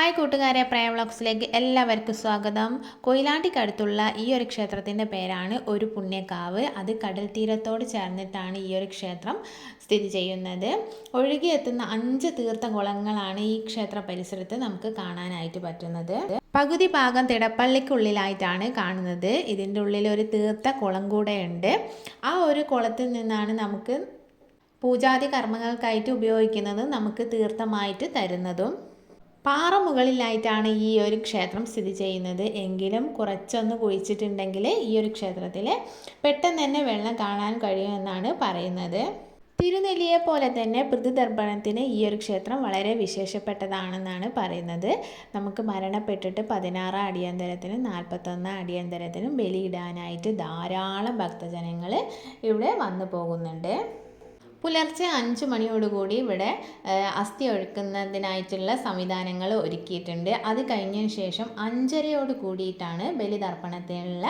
Hi കൂട്ടുകാരെ പ്രയ എല്ലാവർക്കും സ്വാഗതം. കൊയിലാണ്ടിക്കടുത്തുള്ള ഈ ഒരു ക്ഷേത്രത്തിന്റെ പേരാണ് ഒരു പുണ്യക്കാവ്. അത് കടൽ തീരത്തോട് ചേർന്നിട്ടാണ് ഈ ഒരു ക്ഷേത്രം സ്ഥിതി ചെയ്യുന്നത്. ഒഴുകിയെത്തുന്ന അഞ്ച് തീർത്ഥകുളങ്ങളാണ് ഈ ക്ഷേത്ര പരിസരത്ത് നമുക്ക് കാണാനായിട്ട് പറ്റുന്നത്. പകുതി ഭാഗം തിടപ്പള്ളിക്കുള്ളിലായിട്ടാണ് കാണുന്നത്. ഇതിന്റെ ഉള്ളിൽ ഒരു തീർത്ഥ കുളം കൂടെയുണ്ട്. ആ ഒരു കുളത്തിൽ നിന്നാണ് നമുക്ക് പൂജാതി കർമ്മങ്ങൾക്കായിട്ട് ഉപയോഗിക്കുന്നതും നമുക്ക് തീർത്ഥമായിട്ട് തരുന്നതും. പാറ മുകളിലായിട്ടാണ് ഈ ഒരു ക്ഷേത്രം സ്ഥിതി ചെയ്യുന്നത്. എങ്കിലും കുറച്ചൊന്ന് കുഴിച്ചിട്ടുണ്ടെങ്കിൽ ഈ ഒരു ക്ഷേത്രത്തിൽ പെട്ടെന്ന് തന്നെ വെള്ളം കാണാൻ കഴിയുമെന്നാണ് പറയുന്നത്. തിരുനെല്ലിയെ പോലെ തന്നെ പ്രതിദർപ്പണത്തിന് ഈ ഒരു ക്ഷേത്രം വളരെ വിശേഷപ്പെട്ടതാണെന്നാണ് പറയുന്നത്. നമുക്ക് മരണപ്പെട്ടിട്ട് പതിനാറ് അടിയന്തരത്തിനും നാൽപ്പത്തൊന്ന് അടിയന്തരത്തിനും ബലിയിടാനായിട്ട് ധാരാളം ഭക്തജനങ്ങൾ ഇവിടെ വന്നു പോകുന്നുണ്ട്. പുലർച്ചെ അഞ്ച് മണിയോടുകൂടി ഇവിടെ അസ്ഥി ഒഴുക്കുന്നതിനായിട്ടുള്ള സംവിധാനങ്ങൾ ഒരുക്കിയിട്ടുണ്ട്. അത് കഴിഞ്ഞതിന് ശേഷം അഞ്ചരയോട് കൂടിയിട്ടാണ് ബലിതർപ്പണത്തിനുള്ള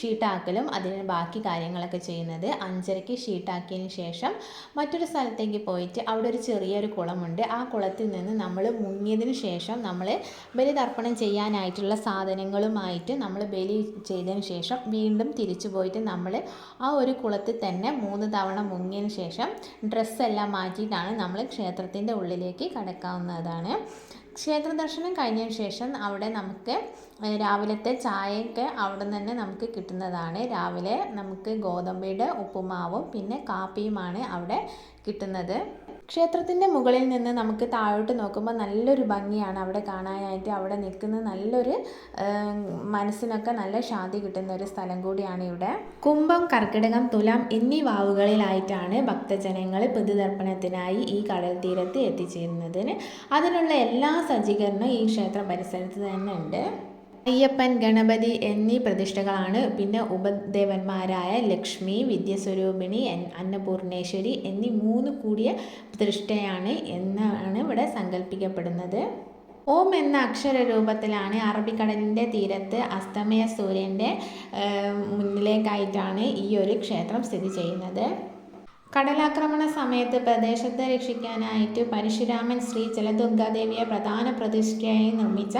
ഷീട്ടാക്കലും അതിന് ബാക്കി കാര്യങ്ങളൊക്കെ ചെയ്യുന്നത്. അഞ്ചരയ്ക്ക് ഷീട്ടാക്കിയതിന് ശേഷം മറ്റൊരു സ്ഥലത്തേക്ക് പോയിട്ട് അവിടെ ഒരു ചെറിയൊരു കുളമുണ്ട്. ആ കുളത്തിൽ നിന്ന് നമ്മൾ മുങ്ങിയതിന് ശേഷം നമ്മൾ ബലിതർപ്പണം ചെയ്യാനായിട്ടുള്ള സാധനങ്ങളുമായിട്ട് നമ്മൾ ബലി ചെയ്തതിന് ശേഷം വീണ്ടും തിരിച്ചു പോയിട്ട് നമ്മൾ ആ ഒരു കുളത്തിൽ തന്നെ മൂന്ന് തവണ മുങ്ങിയതിന് ശേഷം ഡ്രസ്സെല്ലാം മാറ്റിയിട്ടാണ് നമ്മൾ ക്ഷേത്രത്തിന്റെ ഉള്ളിലേക്ക് കടക്കാവുന്നതാണ്. ക്ഷേത്ര ദർശനം കഴിഞ്ഞതിന് ശേഷം അവിടെ നമുക്ക് രാവിലത്തെ ചായയൊക്കെ അവിടെ നിന്ന് തന്നെ നമുക്ക് കിട്ടുന്നതാണ്. രാവിലെ നമുക്ക് ഗോതമ്പിയുടെ ഉപ്പുമാവും പിന്നെ കാപ്പിയുമാണ് അവിടെ കിട്ടുന്നത്. ക്ഷേത്രത്തിന്റെ മുകളിൽ നിന്ന് നമുക്ക് താഴോട്ട് നോക്കുമ്പോൾ നല്ലൊരു ഭംഗിയാണ് അവിടെ കാണാനായിട്ട്. അവിടെ നിൽക്കുന്ന നല്ലൊരു മനസ്സിനൊക്കെ നല്ല ശാന്തി കിട്ടുന്ന ഒരു സ്ഥലം കൂടിയാണ് ഇവിടെ. കുംഭം കർക്കിടകം തുലാം എന്നീ വാവുകളിലായിട്ടാണ് ഭക്തജനങ്ങൾ പൊതുതർപ്പണത്തിനായി ഈ കടൽ തീരത്ത് എത്തിച്ചേരുന്നതിന് അതിനുള്ള എല്ലാ സജ്ജീകരണവും ഈ ക്ഷേത്ര പരിസരത്ത് തന്നെ ഉണ്ട്. അയ്യപ്പൻ ഗണപതി എന്നീ പ്രതിഷ്ഠകളാണ്. പിന്നെ ഉപദേവന്മാരായ ലക്ഷ്മി വിദ്യസ്വരൂപിണി അന്നപൂർണേശ്വരി എന്നീ മൂന്ന് കൂടിയ പ്രതിഷ്ഠയാണ് എന്നാണ് ഇവിടെ സങ്കല്പിക്കപ്പെടുന്നത് ഓം എന്ന അക്ഷര രൂപത്തിലാണ് അറബിക്കടലിന്റെ തീരത്ത് അസ്തമയ സൂര്യന്റെ മുന്നിലേക്കായിട്ടാണ് ഈ ഒരു ക്ഷേത്രം സ്ഥിതി ചെയ്യുന്നത്. കടലാക്രമണ സമയത്ത് പ്രദേശത്തെ രക്ഷിക്കാനായിട്ട് പരശുരാമൻ ശ്രീ ജലദുർഗാദേവിയെ പ്രധാന പ്രതിഷ്ഠയായി നിർമ്മിച്ച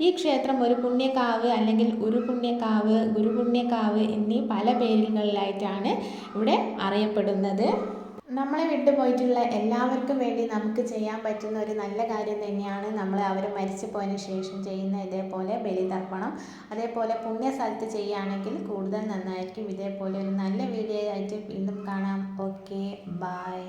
ഈ ക്ഷേത്രം ഒരു പുണ്യക്കാവ് അല്ലെങ്കിൽ ഒരു പുണ്യക്കാവ് ഗുരുപുണ്യക്കാവ് എന്നീ പല പേരുകളിലായിട്ടാണ് ഇവിടെ അറിയപ്പെടുന്നത്. നമ്മളെ വിട്ടുപോയിട്ടുള്ള എല്ലാവർക്കും വേണ്ടി നമുക്ക് ചെയ്യാൻ പറ്റുന്ന ഒരു നല്ല കാര്യം തന്നെയാണ് നമ്മൾ അവർ മരിച്ചു പോയതിന് ശേഷം ചെയ്യുന്ന ഇതേപോലെ ബലിതർപ്പണം. അതേപോലെ പുണ്യ സ്ഥലത്ത് ചെയ്യുകയാണെങ്കിൽ കൂടുതൽ നന്നായിരിക്കും. ഇതേപോലെ ഒരു നല്ല വീഡിയോ ആയിട്ട് വീണ്ടും കാണാം. Okay bye